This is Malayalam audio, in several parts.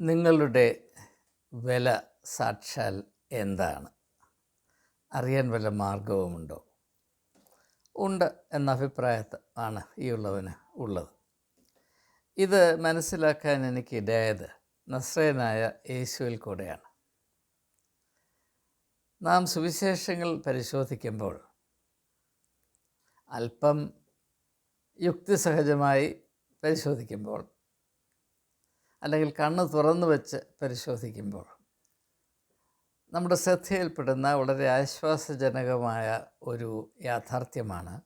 നിങ്ങളുടെ വില സാക്ഷാൽ എന്താണ്? അറിയാൻ വല്ല മാർഗവുമുണ്ടോ ഉണ്ട് എന്ന അഭിപ്രായത്ത് ആണ് ഈ ഉള്ളവന് ഉള്ളത്. ഇത് മനസ്സിലാക്കാൻ എനിക്ക് ഇടയായത് നസ്രയനായ യേശുവിൽ കൂടെയാണ്. നാം സുവിശേഷങ്ങൾ പരിശോധിക്കുമ്പോൾ അല്പം യുക്തിസഹജമായി പരിശോധിക്കുമ്പോൾ അല്ലെങ്കിൽ കണ്ണ് തുറന്നു വെച്ച് പരിശോധിക്കുമ്പോൾ നമ്മുടെ ശ്രദ്ധയിൽപ്പെടുന്ന വളരെ ആശ്വാസജനകമായ ഒരു യാഥാർത്ഥ്യമാണ്.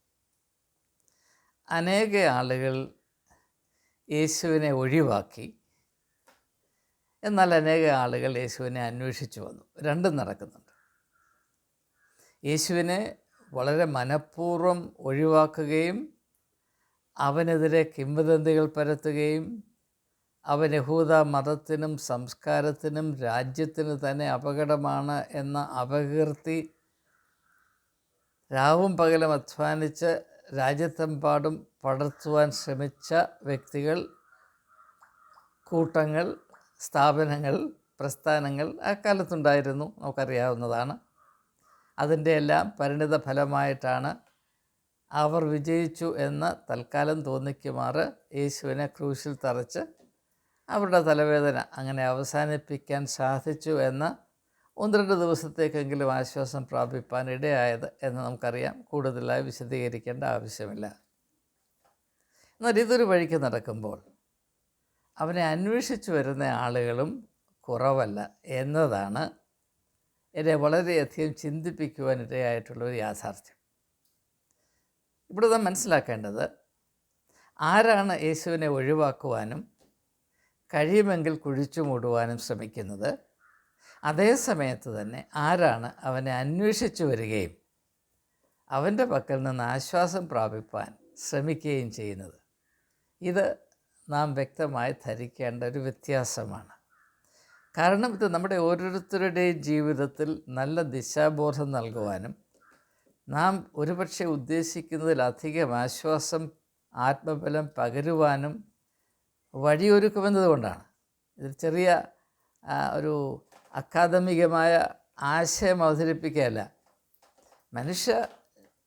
അനേക ആളുകൾ യേശുവിനെ ഒഴിവാക്കി. എന്നാൽ അനേക ആളുകൾ യേശുവിനെ അന്വേഷിച്ചു വന്നു. രണ്ടും നടക്കുന്നുണ്ട്. യേശുവിനെ വളരെ മനഃപൂർവം ഒഴിവാക്കുകയും അവനെതിരെ കിംവദന്തികൾ പരത്തുകയും അവൻ യഹൂദ മതത്തിനും സംസ്കാരത്തിനും രാജ്യത്തിന് തന്നെ അപകടമാണ് എന്ന അപകീർത്തി രാവും പകലും അധ്വാനിച്ച് രാജ്യത്തെമ്പാടും പടർത്തുവാൻ ശ്രമിച്ച വ്യക്തികൾ കൂട്ടങ്ങൾ സ്ഥാപനങ്ങൾ പ്രസ്ഥാനങ്ങൾ അക്കാലത്തുണ്ടായിരുന്നു നമുക്കറിയാവുന്നതാണ്. അതിന്റെ എല്ലാം പരിണിത ഫലമായിട്ടാണ് അവർ വിജയിച്ചു എന്ന് തൽക്കാലം തോന്നിക്കുമാറ് യേശുവിനെ ക്രൂശിൽ തറച്ച് അവരുടെ തലവേദന അങ്ങനെ അവസാനിപ്പിക്കാൻ സാധിച്ചു എന്ന ഒന്ന് രണ്ട് ദിവസത്തേക്കെങ്കിലും ആശ്വാസം പ്രാപിപ്പാൻ ഇടയായത് എന്ന് നമുക്കറിയാം. കൂടുതലായി വിശദീകരിക്കേണ്ട ആവശ്യമില്ല. എന്നാൽ ഇതൊരു വഴിക്ക് നടക്കുമ്പോൾ അവനെ അന്വേഷിച്ചു വരുന്ന ആളുകളും കുറവല്ല എന്നതാണ് എന്നെ വളരെയധികം ചിന്തിപ്പിക്കുവാൻ ഇടയായിട്ടുള്ളൊരു യാഥാർത്ഥ്യം. ഇവിടെ നാം മനസ്സിലാക്കേണ്ടത് ആരാണ് യേശുവിനെ ഒഴിവാക്കുവാനും കഴിയുമെങ്കിൽ കുഴിച്ചു മൂടുവാനും ശ്രമിക്കുന്നത്. അതേ സമയത്ത് തന്നെ ആരാണ് അവനെ അന്വേഷിച്ചു വരികയും അവന്റെ പക്കൽ നിന്ന് ആശ്വാസം പ്രാപിപ്പാൻ ശ്രമിക്കുകയും ചെയ്യുന്നത്? ഇത് നാം വ്യക്തമായി ധരിക്കേണ്ട ഒരു വ്യത്യാസമാണ്. കാരണം ഇത് നമ്മുടെ ഓരോരുത്തരുടെയും ജീവിതത്തിൽ നല്ല ദിശാബോധം നൽകുവാനും നാം ഒരുപക്ഷെ ഉദ്ദേശിക്കുന്നതിലധികം ആശ്വാസം ആത്മബലം പകരുവാനും വഴിയൊരുക്കുമെന്നതുകൊണ്ടാണ്. ഇത് ചെറിയ ഒരു അക്കാദമികമായ ആശയം അവതരിപ്പിക്കുകയല്ല. മനുഷ്യ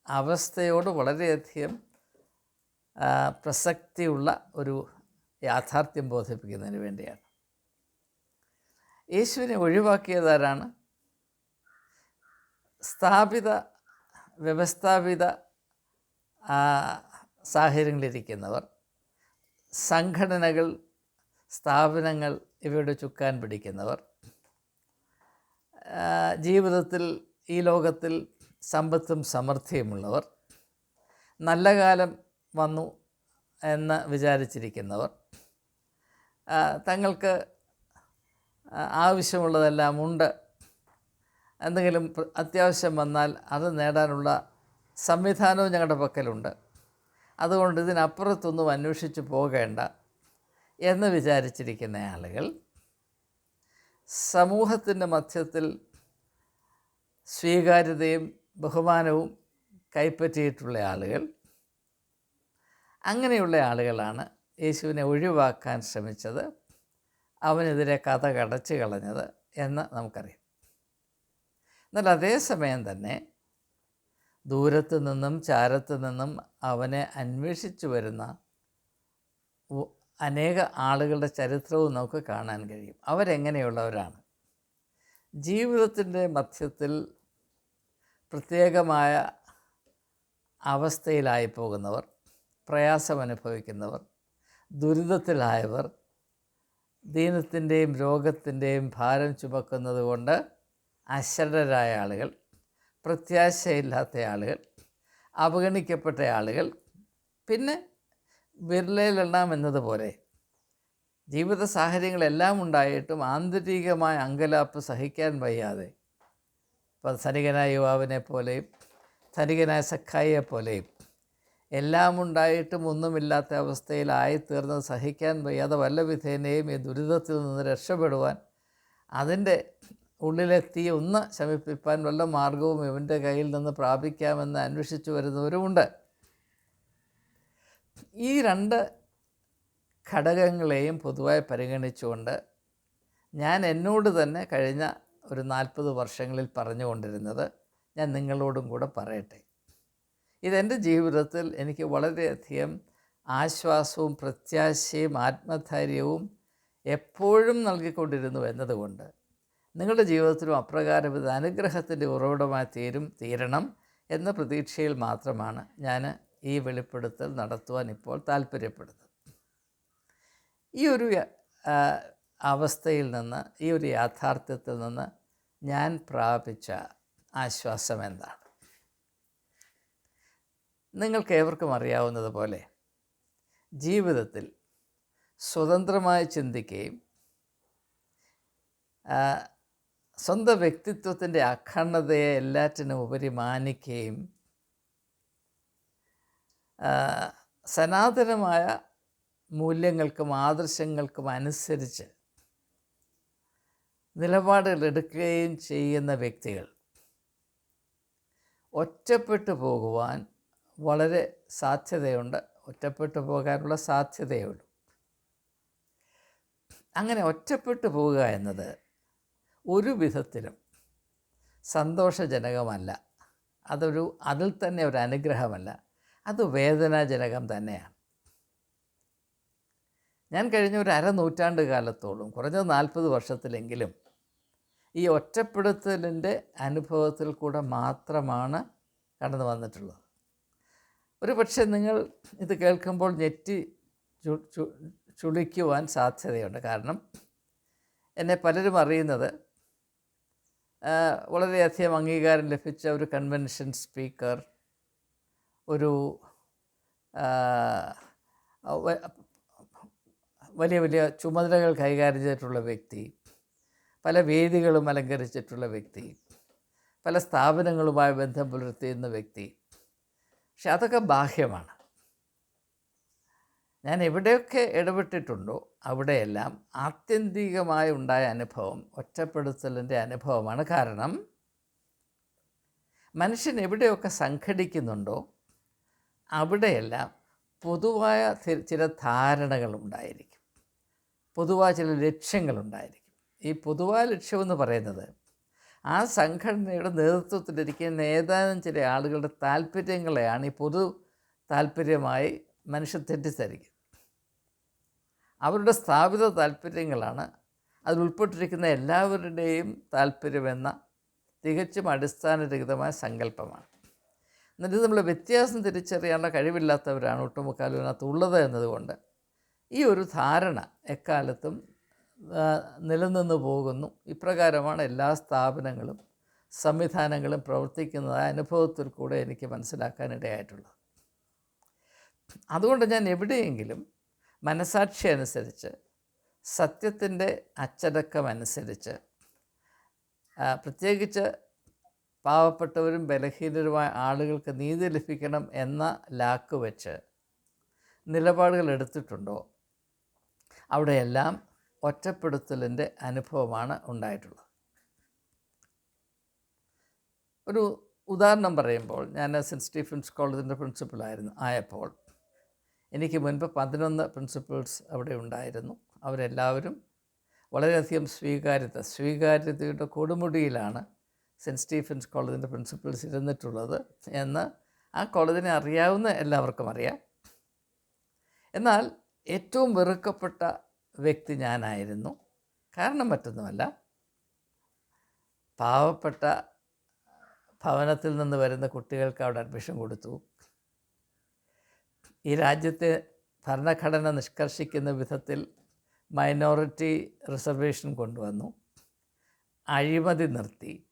അവസ്ഥയോട് വളരെയധികം പ്രസക്തിയുള്ള ഒരു യാഥാർത്ഥ്യം ബോധിപ്പിക്കുന്നതിന് വേണ്ടിയാണ്. യേശുവിനെ ഒഴിവാക്കിയതാരാണ്? സ്ഥാപിത വ്യവസ്ഥാപിത സാഹചര്യങ്ങളിലിരിക്കുന്നവർ. സംഘടനകൾ സ്ഥാപനങ്ങൾ ഇവയുടെ ചുക്കാൻ പിടിക്കുന്നവർ. ജീവിതത്തിൽ ഈ ലോകത്തിൽ സമ്പത്തും സമൃദ്ധിയുമുള്ളവർ. നല്ല കാലം വന്നു എന്ന് വിചാരിച്ചിരിക്കുന്നവർ. തങ്ങൾക്ക് ആവശ്യമുള്ളതെല്ലാം ഉണ്ട്. എന്തെങ്കിലും അത്യാവശ്യം വന്നാൽ അത് നേടാനുള്ള സംവിധാനവും ഞങ്ങളുടെ പക്കലുണ്ട്. അതുകൊണ്ട് ഇതിനപ്പുറത്തൊന്നും അന്വേഷിച്ച് പോകേണ്ട എന്ന് വിചാരിച്ചിരിക്കുന്ന ആളുകൾ സമൂഹത്തിന്റെ മധ്യത്തിൽ സ്വീകാര്യതയും ബഹുമാനവും കൈപ്പറ്റിയിട്ടുള്ള ആളുകൾ അങ്ങനെയുള്ള ആളുകളാണ് യേശുവിനെ ഒഴിവാക്കാൻ ശ്രമിച്ചത് അവനെതിരെ കഥ കടച്ചു കളഞ്ഞത് എന്ന് നമുക്കറിയാം. എന്നാൽ അതേസമയം തന്നെ ദൂരത്തു നിന്നും ചാരത്തു നിന്നും അവനെ അന്വേഷിച്ചു വരുന്ന അനേക ആളുകളുടെ ചരിത്രവും നമുക്ക് കാണാൻ കഴിയും. അവരെങ്ങനെയുള്ളവരാണ്? ജീവിതത്തിന്റെ മധ്യത്തിൽ പ്രത്യേകമായ അവസ്ഥയിലായി പോകുന്നവർ പ്രയാസമനുഭവിക്കുന്നവർ ദുരിതത്തിലായവർ ദീനത്തിന്റെയും രോഗത്തിന്റെയും ഭാരം ചുമക്കുന്നത് കൊണ്ട് അശരണരായ ആളുകൾ പ്രത്യാശയില്ലാത്ത ആളുകൾ അവഗണിക്കപ്പെട്ട ആളുകൾ പിന്നെ വിരലയിലെണ്ണാം എന്നതുപോലെ ജീവിത സാഹചര്യങ്ങളെല്ലാം ഉണ്ടായിട്ടും ആന്തരികമായ അങ്കലാപ്പ് സഹിക്കാൻ വയ്യാതെ ഇപ്പം ധനികനായ യുവാവിനെ പോലെയും ധനികനായ സഖായിയെ പോലെയും എല്ലാം ഉണ്ടായിട്ടും ഒന്നുമില്ലാത്ത അവസ്ഥയിലായി തീർന്നത് സഹിക്കാൻ വയ്യാതെ വല്ല വിധേനയും ഈ ദുരിതത്തിൽ നിന്ന് രക്ഷപ്പെടുവാൻ അതിന്റെ ഉള്ളിലെത്തി ഒന്ന് ശമിപ്പിപ്പാൻ വല്ല മാർഗവും ഇവന്റെ കയ്യിൽ നിന്ന് പ്രാപിക്കാമെന്ന് അന്വേഷിച്ചു വരുന്നവരുമുണ്ട്. ഈ രണ്ട് ഘടകങ്ങളെയും പൊതുവായി പരിഗണിച്ചുകൊണ്ട് ഞാൻ എന്നോട് തന്നെ കഴിഞ്ഞ ഒരു നാൽപ്പത് വർഷങ്ങളിൽ പറഞ്ഞുകൊണ്ടിരുന്നത് ഞാൻ നിങ്ങളോടും കൂടെ പറയട്ടെ. ഇതെന്റെ ജീവിതത്തിൽ എനിക്ക് വളരെയധികം ആശ്വാസവും പ്രത്യാശയും ആത്മധൈര്യവും എപ്പോഴും നൽകിക്കൊണ്ടിരുന്നു എന്നതുകൊണ്ട് നിങ്ങളുടെ ജീവിതത്തിലും അപ്രകാരം ഇത് അനുഗ്രഹത്തിന്റെ ഉറവിടമായി തീരും തീരണം എന്ന പ്രതീക്ഷയിൽ മാത്രമാണ് ഞാൻ ഈ വെളിപ്പെടുത്തൽ നടത്തുവാൻ ഇപ്പോൾ താല്പര്യപ്പെടുന്നത്. ഈ ഒരു അവസ്ഥയിൽ നിന്ന് ഈ ഒരു യാഥാർത്ഥ്യത്തിൽ നിന്ന് ഞാൻ പ്രാപിച്ച ആശ്വാസം എന്താണ്? നിങ്ങൾക്ക് ഏവർക്കും അറിയാവുന്നതുപോലെ ജീവിതത്തിൽ സ്വതന്ത്രമായി ചിന്തിക്കുകയും സ്വന്തം വ്യക്തിത്വത്തിന്റെ അഖണ്ഡതയെ എല്ലാറ്റിനും ഉപരി മാനിക്കുകയും സനാതനമായ മൂല്യങ്ങൾക്കും ആദർശങ്ങൾക്കും അനുസരിച്ച് നിലപാടുകൾ എടുക്കുകയും ചെയ്യുന്ന വ്യക്തികൾ ഒറ്റപ്പെട്ടു പോകുവാൻ വളരെ സാധ്യതയുണ്ട്. ഒറ്റപ്പെട്ടു പോകാനുള്ള സാധ്യതയുള്ളൂ. അങ്ങനെ ഒറ്റപ്പെട്ടു പോവുക എന്നത് ഒരു വിധത്തിലും സന്തോഷജനകമല്ല. അതൊരു അതിൽ തന്നെ ഒരു അനുഗ്രഹമല്ല. അത് വേദനാജനകം തന്നെയാണ്. ഞാൻ കഴിഞ്ഞ ഒരു അരനൂറ്റാണ്ട് കാലത്തോളം കുറഞ്ഞത് നാൽപ്പത് വർഷത്തിലെങ്കിലും ഈ ഒറ്റപ്പെടുത്തലിന്റെ അനുഭവത്തിൽ കൂടെ മാത്രമാണ് കടന്നു വന്നിട്ടുള്ളത്. ഒരു പക്ഷേ നിങ്ങൾ ഇത് കേൾക്കുമ്പോൾ ഞെറ്റി ചുളിക്കുവാൻ സാധ്യതയുണ്ട്. കാരണം എന്നെ പലരും അറിയുന്നത് വളരെയധികം അംഗീകാരം ലഭിച്ച ഒരു കൺവെൻഷൻ സ്പീക്കർ ഒരു വലിയ വലിയ ചുമതലകൾ കൈകാര്യം ചെയ്തിട്ടുള്ള വ്യക്തി പല വേദികളും അലങ്കരിച്ചിട്ടുള്ള വ്യക്തി പല സ്ഥാപനങ്ങളുമായി ബന്ധം പുലർത്തിയിരുന്ന വ്യക്തി. പക്ഷെ അതൊക്കെ ബാഹ്യമാണ്. ഞാൻ എവിടെയൊക്കെ ഇടപെട്ടിട്ടുണ്ടോ അവിടെയെല്ലാം ആത്യന്തികമായി ഉണ്ടായ അനുഭവം ഒറ്റപ്പെടുത്തലിന്റെ അനുഭവമാണ്. കാരണം മനുഷ്യൻ എവിടെയൊക്കെ സംഘടിക്കുന്നുണ്ടോ അവിടെയെല്ലാം പൊതുവായ ചില ധാരണകളുണ്ടായിരിക്കും പൊതുവായ ചില ലക്ഷ്യങ്ങളുണ്ടായിരിക്കും ഈ പൊതുവായ ലക്ഷ്യമെന്ന് പറയുന്നത് ആ സംഘടനയുടെ നേതൃത്വത്തിലിരിക്കുന്ന ഏതാനും ചില ആളുകളുടെ താല്പര്യങ്ങളെയാണ് ഈ പൊതു താല്പര്യമായി മനുഷ്യൻ തെറ്റിദ്ധരിക്കും അവരുടെ സ്ഥാപിത താല്പര്യങ്ങളാണ്. അതിലുൾപ്പെട്ടിരിക്കുന്ന എല്ലാവരുടെയും താല്പര്യമെന്ന തികച്ചും അടിസ്ഥാനരഹിതമായ സങ്കല്പമാണ്. എന്നിട്ട് നമ്മൾ വ്യത്യാസം തിരിച്ചറിയാനുള്ള കഴിവില്ലാത്തവരാണ് ഒട്ടുമുക്കാലും അതിനകത്ത് ഉള്ളത് എന്നതുകൊണ്ട് ഈ ഒരു ധാരണ എക്കാലത്തും നിലനിന്ന് പോകുന്നു. ഇപ്രകാരമാണ് എല്ലാ സ്ഥാപനങ്ങളും സംവിധാനങ്ങളും പ്രവർത്തിക്കുന്നതായ അനുഭവത്തിൽ കൂടെ എനിക്ക് മനസ്സിലാക്കാനിടയായിട്ടുള്ളത്. അതുകൊണ്ട് ഞാൻ എവിടെയെങ്കിലും മനസാക്ഷി അനുസരിച്ച് സത്യത്തിന്റെ അച്ചടക്കമനുസരിച്ച് പ്രത്യേകിച്ച് പാവപ്പെട്ടവരും ബലഹീനരുമായ ആളുകൾക്ക് നീതി ലഭിക്കണം എന്ന ലാക്ക് വെച്ച് നിലപാടുകൾ എടുത്തിട്ടുണ്ടോ? അവിടെയെല്ലാം ഒറ്റപ്പെടുത്തലിന്റെ അനുഭവമാണ് ഉണ്ടായിട്ടുള്ളത്. ഒരു ഉദാഹരണം പറയുമ്പോൾ ഞാൻ സെന്റ് സ്റ്റീഫൻസ് കോളേജിന്റെ പ്രിൻസിപ്പളായിരുന്നു ആയപ്പോൾ എനിക്ക് മുൻപ് പതിനൊന്ന് പ്രിൻസിപ്പിൾസ് അവിടെ ഉണ്ടായിരുന്നു. അവരെല്ലാവരും വളരെയധികം സ്വീകാര്യത സ്വീകാര്യതയുടെ കൊടുമുടിയിലാണ് സെന്റ് സ്റ്റീഫൻസ് കോളേജിന്റെ പ്രിൻസിപ്പൾസ് ഇരുന്നിട്ടുള്ളത് എന്ന് ആ കോളേജിനെ അറിയാവുന്ന എല്ലാവർക്കും അറിയാം. എന്നാൽ ഏറ്റവും വെറുക്കപ്പെട്ട വ്യക്തി ഞാനായിരുന്നു. കാരണം മറ്റൊന്നുമല്ല. പാവപ്പെട്ട ഭവനത്തിൽ നിന്ന് വരുന്ന കുട്ടികൾക്ക് അവിടെ അഡ്മിഷൻ കൊടുത്തു. ഈ രാജ്യത്തെ ഭരണഘടന നിഷ്കർഷിക്കുന്ന വിധത്തിൽ മൈനോറിറ്റി റിസർവേഷൻ കൊണ്ടുവന്നു. അഴിമതി നിർത്തി.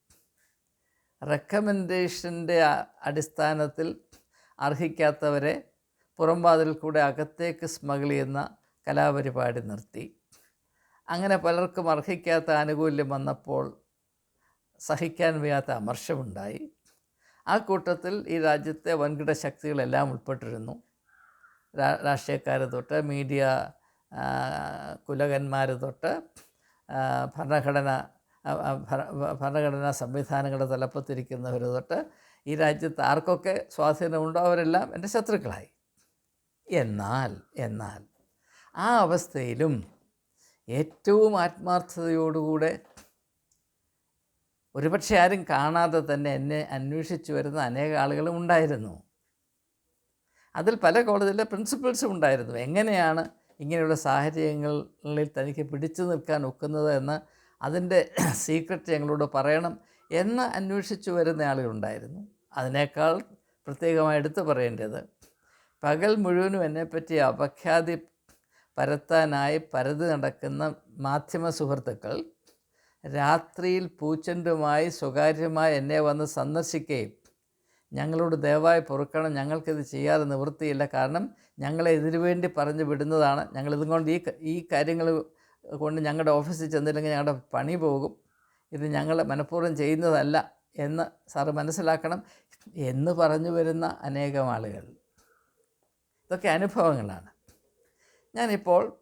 റെക്കമെൻഡേഷന്റെ അടിസ്ഥാനത്തിൽ അർഹിക്കാത്തവരെ പുറംവാതിൽ കൂടെ അകത്തേക്ക് സ്മഗിൾ ചെയ്യുന്ന കലാപരിപാടി നിർത്തി. അങ്ങനെ പലർക്കും അർഹിക്കാത്ത ആനുകൂല്യം വന്നപ്പോൾ സഹിക്കാൻ വയ്യാത്ത അമർഷമുണ്ടായി. ആ കൂട്ടത്തിൽ ഈ രാജ്യത്തെ വൻകിട ശക്തികളെല്ലാം ഉൾപ്പെട്ടിരുന്നു. രാഷ്ട്രീയക്കാർ തൊട്ട് മീഡിയ കുലകന്മാർ തൊട്ട് ഭരണഘടന ഭരണഘടനാ സംവിധാനങ്ങളുടെ തലപ്പത്തിരിക്കുന്നവർ തൊട്ട് ഈ രാജ്യത്ത് ആർക്കൊക്കെ സ്വാധീനമുണ്ടോ അവരെല്ലാം എന്റെ ശത്രുക്കളായി. എന്നാൽ എന്നാൽ ആ അവസ്ഥയിലും ഏറ്റവും ആത്മാർത്ഥതയോടുകൂടെ ഒരുപക്ഷെ ആരും കാണാതെ തന്നെ എന്നെ അന്വേഷിച്ചു വരുന്ന അനേക ആളുകളും ഉണ്ടായിരുന്നു. അതിൽ പല കോളേജിലെ പ്രിൻസിപ്പൽസും ഉണ്ടായിരുന്നു. എങ്ങനെയാണ് ഇങ്ങനെയുള്ള സാഹചര്യങ്ങളിൽ തനിക്ക് പിടിച്ചു നിൽക്കാൻ ഒക്കുന്നത് എന്ന് അതിന്റെ സീക്രട്ട് ഞങ്ങളോട് പറയണം എന്ന് അന്വേഷിച്ചു വരുന്ന ആളുകളുണ്ടായിരുന്നു. അതിനേക്കാൾ പ്രത്യേകമായി എടുത്തു പറയേണ്ടത് പകൽ മുഴുവനും എന്നെപ്പറ്റി അപഖ്യാതി പരത്താനായി പരതി നടക്കുന്ന മാധ്യമ സുഹൃത്തുക്കൾ രാത്രിയിൽ പൂച്ചെണ്ടുമായി സ്വകാര്യമായി എന്നെ വന്ന് സന്ദർശിക്കുകയും ഞങ്ങളോട് ദയവായി പൊറുക്കണം. ഞങ്ങൾക്കിത് ചെയ്യാതെ നിവൃത്തിയില്ല. കാരണം ഞങ്ങളെ ഇതിനു വേണ്ടി പറഞ്ഞു വിടുന്നതാണ്. ഞങ്ങളിതും കൊണ്ട് ഈ ഈ കാര്യങ്ങൾ കൊണ്ട് ഞങ്ങളുടെ ഓഫീസിൽ ചെന്നില്ലെങ്കിൽ ഞങ്ങളുടെ പണി പോകും. ഇത് ഞങ്ങൾ മനഃപൂർവം ചെയ്യുന്നതല്ല എന്ന് സാറ് മനസ്സിലാക്കണം എന്ന് പറഞ്ഞു വരുന്ന അനേകം ആളുകൾ. ഇതൊക്കെ അനുഭവങ്ങളാണ്. ഞാനിപ്പോൾ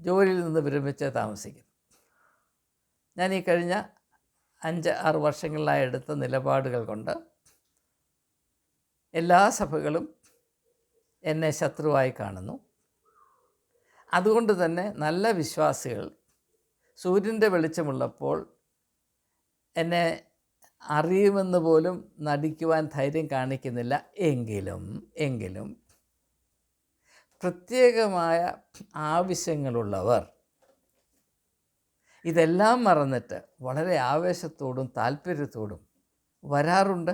ജോലിയിൽ നിന്ന് വിരമിച്ച് താമസിക്കുന്നു. ഞാൻ ഈ കഴിഞ്ഞ അഞ്ച് ആറ് വർഷങ്ങളിലായി എടുത്ത നിലപാടുകൾ കൊണ്ട് എല്ലാ സഭകളും എന്നെ ശത്രുവായി കാണുന്നു. അതുകൊണ്ട് തന്നെ നല്ല വിശ്വാസികൾ സൂര്യന്റെ വെളിച്ചമുള്ളപ്പോൾ എന്നെ അറിയുമെന്ന് പോലും നടിക്കുവാൻ ധൈര്യം കാണിക്കുന്നില്ല. എങ്കിലും എങ്കിലും പ്രത്യേകമായ ആവശ്യങ്ങളുള്ളവർ ഇതെല്ലാം മറന്നിട്ട് വളരെ ആവേശത്തോടും താല്പര്യത്തോടും വരാറുണ്ട്.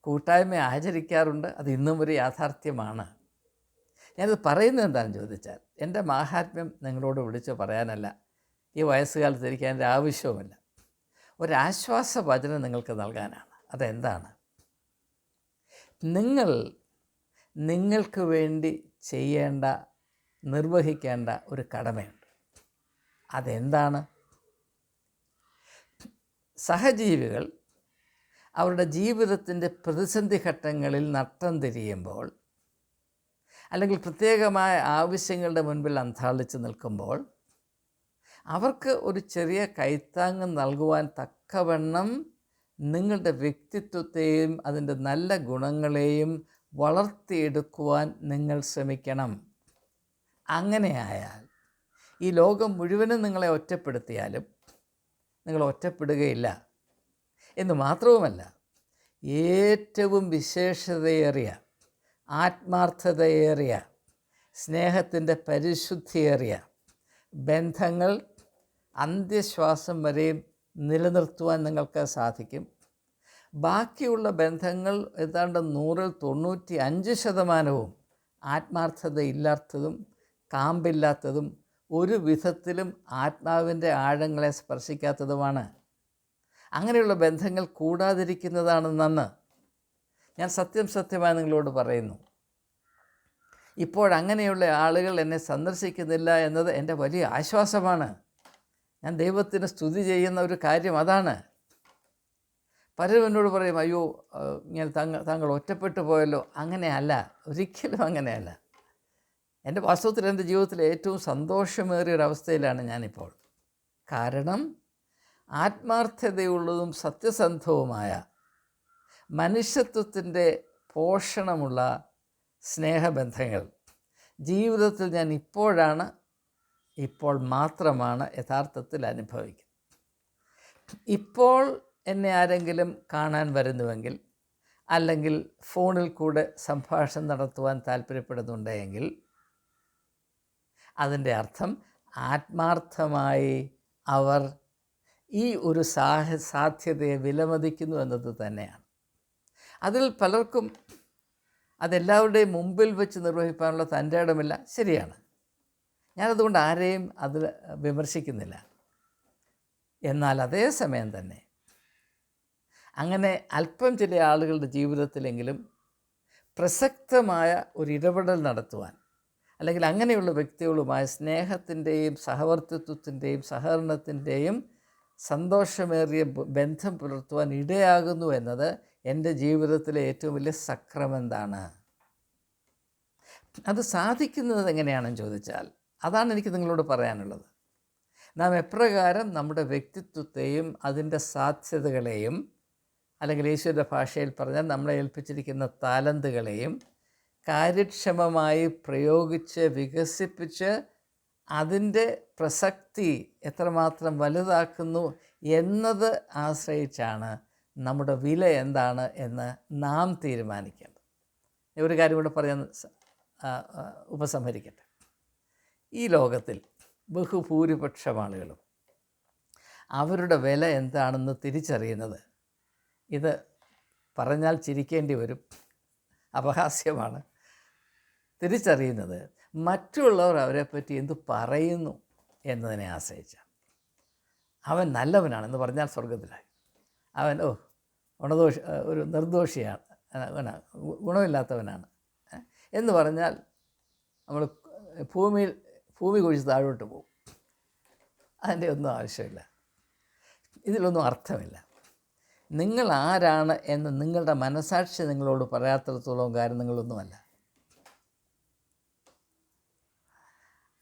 കൂട്ടായ്മ ആചരിക്കാറുണ്ട്. അത് ഇന്നും ഒരു യാഥാർത്ഥ്യമാണ്. ഞാനത് പറയുന്നത് എന്താണെന്ന് ചോദിച്ചാൽ എന്റെ മാഹാത്മ്യം നിങ്ങളോട് വിളിച്ച് പറയാനല്ല. ഈ വയസ്സുകാലത്ത് എനിക്ക് അതിന്റെ ആവശ്യവുമില്ല. ഒരാശ്വാസ വചനം നിങ്ങൾക്ക് നൽകാനാണ്. അതെന്താണ്? നിങ്ങൾ നിങ്ങൾക്ക് വേണ്ടി ചെയ്യേണ്ട നിർവഹിക്കേണ്ട ഒരു കടമയുണ്ട് അതെന്താണ്? സഹജീവികൾ അവരുടെ ജീവിതത്തിന്റെ പ്രതിസന്ധി ഘട്ടങ്ങളിൽ നട്ടം തിരിയുമ്പോൾ അല്ലെങ്കിൽ പ്രത്യേകമായ ആവശ്യങ്ങളുടെ മുൻപിൽ അന്താളിച്ച് നിൽക്കുമ്പോൾ അവർക്ക് ഒരു ചെറിയ കൈത്താങ്ങ് നൽകുവാൻ തക്കവണ്ണം നിങ്ങളുടെ വ്യക്തിത്വത്തെയും അതിന്റെ നല്ല ഗുണങ്ങളെയും വളർത്തിയെടുക്കുവാൻ നിങ്ങൾ ശ്രമിക്കണം. അങ്ങനെയായാൽ ഈ ലോകം മുഴുവനും നിങ്ങളെ ഒറ്റപ്പെടുത്തിയാലും നിങ്ങൾ ഒറ്റപ്പെടുകയില്ല. എന്ന് മാത്രവുമല്ല ഏറ്റവും വിശേഷതയേറിയ ആത്മാർത്ഥതയേറിയ സ്നേഹത്തിന്റെ പരിശുദ്ധിയേറിയ ബന്ധങ്ങൾ അന്ത്യശ്വാസം വരെയും നിലനിർത്തുവാൻ നിങ്ങൾക്ക് സാധിക്കും. ബാക്കിയുള്ള ബന്ധങ്ങൾ ഏതാണ്ട് നൂറിൽ തൊണ്ണൂറ്റി അഞ്ച് ശതമാനവും ആത്മാർത്ഥതയില്ലാത്തതും കാമ്പില്ലാത്തതും ഒരു വിധത്തിലും ആത്മാവിന്റെ ആഴങ്ങളെ സ്പർശിക്കാത്തതുമാണ്. അങ്ങനെയുള്ള ബന്ധങ്ങൾ കൂടാതിരിക്കുന്നതാണ് നന്ന്. ഞാൻ സത്യം സത്യമായി നിങ്ങളോട് പറയുന്നു. ഇപ്പോഴങ്ങനെയുള്ള ആളുകൾ എന്നെ സന്ദർശിക്കുന്നില്ല എന്നത് എന്റെ വലിയ ആശ്വാസമാണ്. ഞാൻ ദൈവത്തിന് സ്തുതി ചെയ്യുന്ന ഒരു കാര്യം അതാണ്. പലരും എന്നോട് പറയും അയ്യോ ഇങ്ങനെ തങ്ങൾ താങ്കൾ ഒറ്റപ്പെട്ടു പോയല്ലോ. അങ്ങനെയല്ല. ഒരിക്കലും അങ്ങനെയല്ല. എന്റെ വാസ്തവത്തിൽ എന്റെ ജീവിതത്തിലെ ഏറ്റവും സന്തോഷമേറിയ ഒരവസ്ഥയിലാണ് ഞാനിപ്പോൾ. കാരണം ആത്മാർത്ഥതയുള്ളതും സത്യസന്ധവുമായ മനുഷ്യത്വത്തിന്റെ പോഷണമുള്ള സ്നേഹബന്ധങ്ങൾ ജീവിതത്തിൽ ഞാൻ ഇപ്പോഴാണ് ഇപ്പോൾ മാത്രമാണ് യഥാർത്ഥത്തിൽ അനുഭവിക്കുന്നത്. ഇപ്പോൾ എന്നെ ആരെങ്കിലും കാണാൻ വരുന്നുവെങ്കിൽ അല്ലെങ്കിൽ ഫോണിൽ കൂടെ സംഭാഷണം നടത്തുവാൻ താല്പര്യപ്പെടുന്നുണ്ടെങ്കിൽ അതിന്റെ അർത്ഥം ആത്മാർത്ഥമായി അവർ ഈ ഒരു സാഹ സാധ്യതയെ വിലമതിക്കുന്നു എന്നത് തന്നെയാണ്. അതിൽ പലർക്കും അതെല്ലാവരുടെയും മുമ്പിൽ വെച്ച് നിർവഹിക്കാനുള്ള തന്റെ ഇടമില്ല. ശരിയാണ്. ഞാനതുകൊണ്ട് ആരെയും അതിൽ വിമർശിക്കുന്നില്ല. എന്നാൽ അതേ സമയം തന്നെ അങ്ങനെ അല്പം ചില ആളുകളുടെ ജീവിതത്തിലെങ്കിലും പ്രസക്തമായ ഒരു ഇടപെടൽ നടത്തുവാൻ അല്ലെങ്കിൽ അങ്ങനെയുള്ള വ്യക്തികളുമായി സ്നേഹത്തിന്റെയും സഹവർത്തിത്വത്തിന്റെയും സഹകരണത്തിന്റെയും സന്തോഷമേറിയ ബന്ധം പുലർത്തുവാൻ ഇടയാകുന്നു എന്നത് എന്റെ ജീവിതത്തിലെ ഏറ്റവും വലിയ സക്രമെന്താണ് അത് സാധിക്കുന്നത് എങ്ങനെയാണെന്ന് ചോദിച്ചാൽ അതാണ് എനിക്ക് നിങ്ങളോട് പറയാനുള്ളത്. നാം എപ്രകാരം നമ്മുടെ വ്യക്തിത്വത്തെയും അതിന്റെ സാധ്യതകളെയും അല്ലെങ്കിൽ ഈശ്വര ഭാഷയിൽ പറഞ്ഞാൽ നമ്മളെ ഏൽപ്പിച്ചിരിക്കുന്ന താലന്തുകളെയും കാര്യക്ഷമമായി പ്രയോഗിച്ച് വികസിപ്പിച്ച് അതിന്റെ പ്രസക്തി എത്രമാത്രം വലുതാക്കുന്നു എന്നത് ആശ്രയിച്ചാണ് നമ്മുടെ വില എന്താണ് എന്ന് നാം തീരുമാനിക്കേണ്ടത്. ഒരു കാര്യം കൂടെ പറയാൻ ഉപസംഹരിക്കട്ടെ. ഈ ലോകത്തിൽ ബഹുഭൂരിപക്ഷം ആളുകളും അവരുടെ വില എന്താണെന്ന് തിരിച്ചറിയുന്നത് ഇത് പറഞ്ഞാൽ ചിരിക്കേണ്ടി വരും. അപഹാസ്യമാണ്. തിരിച്ചറിയുന്നത് മറ്റുള്ളവർ അവരെപ്പറ്റി എന്ത് പറയുന്നു എന്നതിനെ ആശ്രയിച്ചാണ് അവൻ നല്ലവനാണെന്ന് പറഞ്ഞാൽ സ്വർഗത്തിലായി അവൻ ഓ ഗുണദോഷ ഒരു നിർദോഷിയാണ് ഗുണമില്ലാത്തവനാണ്? എന്ന് പറഞ്ഞാൽ നമ്മൾ ഭൂമിയിൽ ഭൂമി കുഴിച്ച് താഴോട്ട് പോകും. അതിന്റെ ഒന്നും ആവശ്യമില്ല. ഇതിലൊന്നും അർത്ഥമില്ല. നിങ്ങൾ ആരാണ് എന്ന് നിങ്ങളുടെ മനസാക്ഷി നിങ്ങളോട് പറയാത്തിടത്തോളം കാര്യം നിങ്ങളൊന്നുമല്ല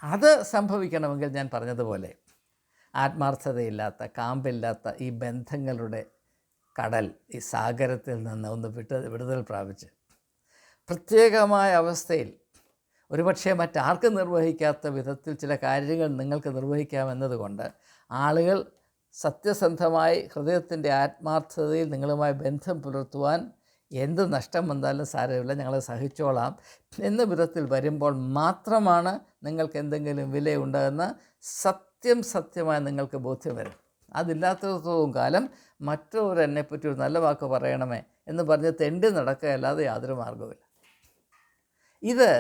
അത് സംഭവിക്കണമെങ്കിൽ ഞാൻ പറഞ്ഞതുപോലെ ആത്മാർത്ഥതയില്ലാത്ത കാമ്പില്ലാത്ത ഈ ബന്ധങ്ങളുടെ കടൽ ഈ സാഗരത്തിൽ നിന്ന് ഒന്ന് വിട്ട് വിടുതൽ പ്രാപിച്ച് പ്രത്യേകമായ അവസ്ഥയിൽ ഒരുപക്ഷെ മറ്റാർക്കും നിർവഹിക്കാത്ത വിധത്തിൽ ചില കാര്യങ്ങൾ നിങ്ങൾക്ക് നിർവഹിക്കാമെന്നതുകൊണ്ട് ആളുകൾ സത്യസന്ധമായി ഹൃദയത്തിന്റെ ആത്മാർത്ഥതയിൽ നിങ്ങളുമായി ബന്ധം പുലർത്തുവാൻ എന്ത് നഷ്ടം വന്നാലും സാരമില്ല ഞങ്ങൾ സഹിച്ചോളാം എന്ന വിധത്തിൽ വരുമ്പോൾ മാത്രമാണ് നിങ്ങൾക്ക് എന്തെങ്കിലും വിലയുണ്ടെന്ന് സത്യം സത്യമായി നിങ്ങൾക്ക് ബോധ്യം വരും. അതില്ലാത്തത്തോളം കാലം മറ്റൊരു ഒരു നല്ല വാക്ക് പറയണമേ എന്ന് പറഞ്ഞ് തെണ്ടി നടക്കുകയല്ലാതെ യാതൊരു മാർഗവുമില്ല ഇത്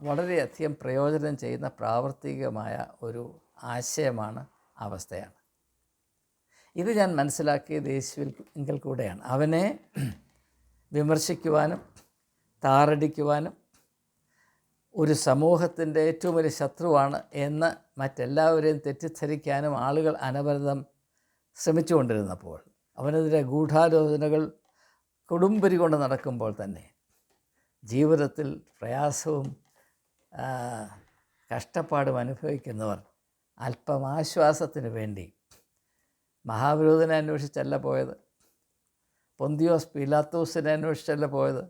വളരെയധികം പ്രയോജനം ചെയ്യുന്ന പ്രാവർത്തികമായ ഒരു ആശയമാണ് അവസ്ഥയാണ്. ഇത് ഞാൻ മനസ്സിലാക്കിയത് യേശുവിൽ എങ്കിൽ കൂടെയാണ്. അവനെ വിമർശിക്കുവാനും താറടിക്കുവാനും ഒരു സമൂഹത്തിന്റെ ഏറ്റവും വലിയ ശത്രുവാണ് എന്ന് മറ്റെല്ലാവരെയും തെറ്റിദ്ധരിക്കാനും ആളുകൾ അനവരതം ശ്രമിച്ചുകൊണ്ടിരുന്നപ്പോൾ അവനെതിരെ ഗൂഢാലോചനകൾ കൊടുമ്പരി കൊണ്ട് നടക്കുമ്പോൾ തന്നെ ജീവിതത്തിൽ പ്രയാസവും കഷ്ടപ്പാടും അനുഭവിക്കുന്നവർ അല്പം ആശ്വാസത്തിന് വേണ്ടി മഹാവിരോധനെ അന്വേഷിച്ചല്ല പോയത്. പൊന്തിയോസ് പിലാത്തോസിനെ അന്വേഷിച്ചല്ല പോയത്.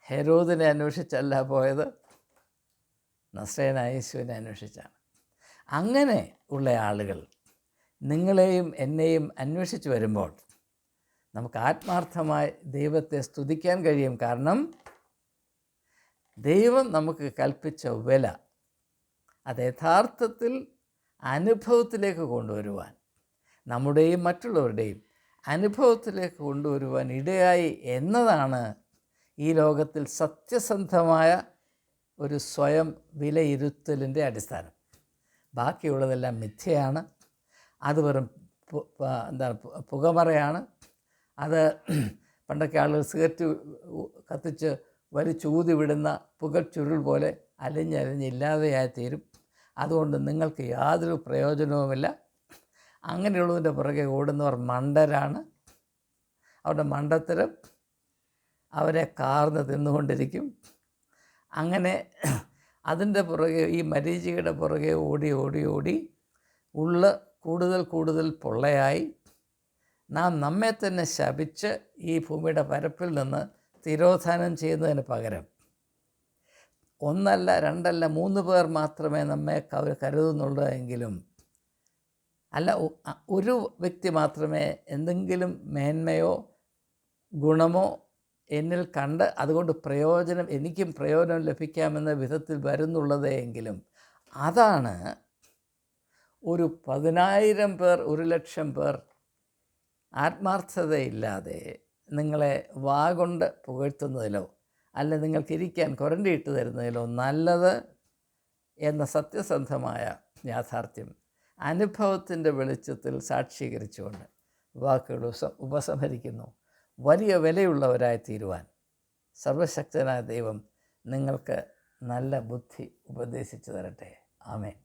ഹെരോദിനെ അന്വേഷിച്ചല്ല പോയത്. നസ്രേന യേശുവിനെ അന്വേഷിച്ചാണ്. അങ്ങനെ ഉള്ള ആളുകൾ നിങ്ങളെയും എന്നെയും അന്വേഷിച്ച് വരുമ്പോൾ നമുക്ക് ആത്മാർത്ഥമായി ദൈവത്തെ സ്തുതിക്കാൻ കഴിയും. കാരണം ദൈവം നമുക്ക് കൽപ്പിച്ച വില അത് യഥാർത്ഥത്തിൽ അനുഭവത്തിലേക്ക് കൊണ്ടുവരുവാൻ നമ്മുടെയും മറ്റുള്ളവരുടെയും അനുഭവത്തിലേക്ക് കൊണ്ടുവരുവാൻ ഇടയായി എന്നതാണ് ഈ ലോകത്തിൽ സത്യസന്ധമായ ഒരു സ്വയം വിലയിരുത്തലിന്റെ അടിസ്ഥാനം. ബാക്കിയുള്ളതെല്ലാം മിഥ്യയാണ്. അത് വെറും എന്താണ് പുകമറയാണ്. അത് പണ്ടൊക്കെ ആളുകൾ സിഗരറ്റ് കത്തിച്ച് വലിച്ചൂതി വിടുന്ന പുകച്ചുരുൾ പോലെ അലിഞ്ഞലിഞ്ഞ് ഇല്ലാതെയായി തീരും അതുകൊണ്ട് നിങ്ങൾക്ക് യാതൊരു പ്രയോജനവുമില്ല. അങ്ങനെയുള്ളതിന്റെ പുറകെ ഓടുന്നവർ മണ്ടരാണ്. അവരുടെ മണ്ടത്തരം അവരെ കാർന്ന് തിന്നുകൊണ്ടിരിക്കും. അങ്ങനെ അതിന്റെ പുറകെ ഈ മരീചികയുടെ പുറകെ ഓടി ഓടി ഓടി ഉള്ള കൂടുതൽ കൂടുതൽ പൊള്ളയായി. നാം നമ്മെ തന്നെ ശപിച്ച് ഈ ഭൂമിയുടെ പരപ്പിൽ നിന്ന് തിരോധാനം ചെയ്യുന്നതിന് പകരം ഒന്നല്ല രണ്ടല്ല മൂന്ന് പേർ മാത്രമേ നമ്മെ കരുതുന്നുള്ളൂ എങ്കിലും അല്ല ഒരു വ്യക്തി മാത്രമേ എന്തെങ്കിലും മേന്മയോ ഗുണമോ എന്നിൽ കണ്ട് അതുകൊണ്ട് പ്രയോജനം എനിക്കും പ്രയോജനം ലഭിക്കാമെന്ന വിധത്തിൽ വരുന്നുള്ളതെങ്കിലും അതാണ് ഒരു പതിനായിരം പേർ ഒരു ലക്ഷം പേർ ആത്മാർത്ഥതയില്ലാതെ നിങ്ങളെ വാഗൊണ്ട് പുകഴ്ത്തുന്നതിലോ അല്ല നിങ്ങൾക്ക് ഇരിക്കാൻ കൊരണ്ടിയിട്ട് തരുന്നതിലോ നല്ലത് എന്ന സത്യസന്ധമായ യാഥാർത്ഥ്യം അനുഭവത്തിന്റെ വെളിച്ചത്തിൽ സാക്ഷീകരിച്ചുകൊണ്ട് വാക്കുകൾ ഉപസ ഉപസംഹരിക്കുന്നു. വലിയ വിലയുള്ളവരായി തീരുവാൻ സർവശക്തനായ ദൈവം നിങ്ങൾക്ക് നല്ല ബുദ്ധി ഉപദേശിച്ചു തരട്ടെ. ആമേൻ.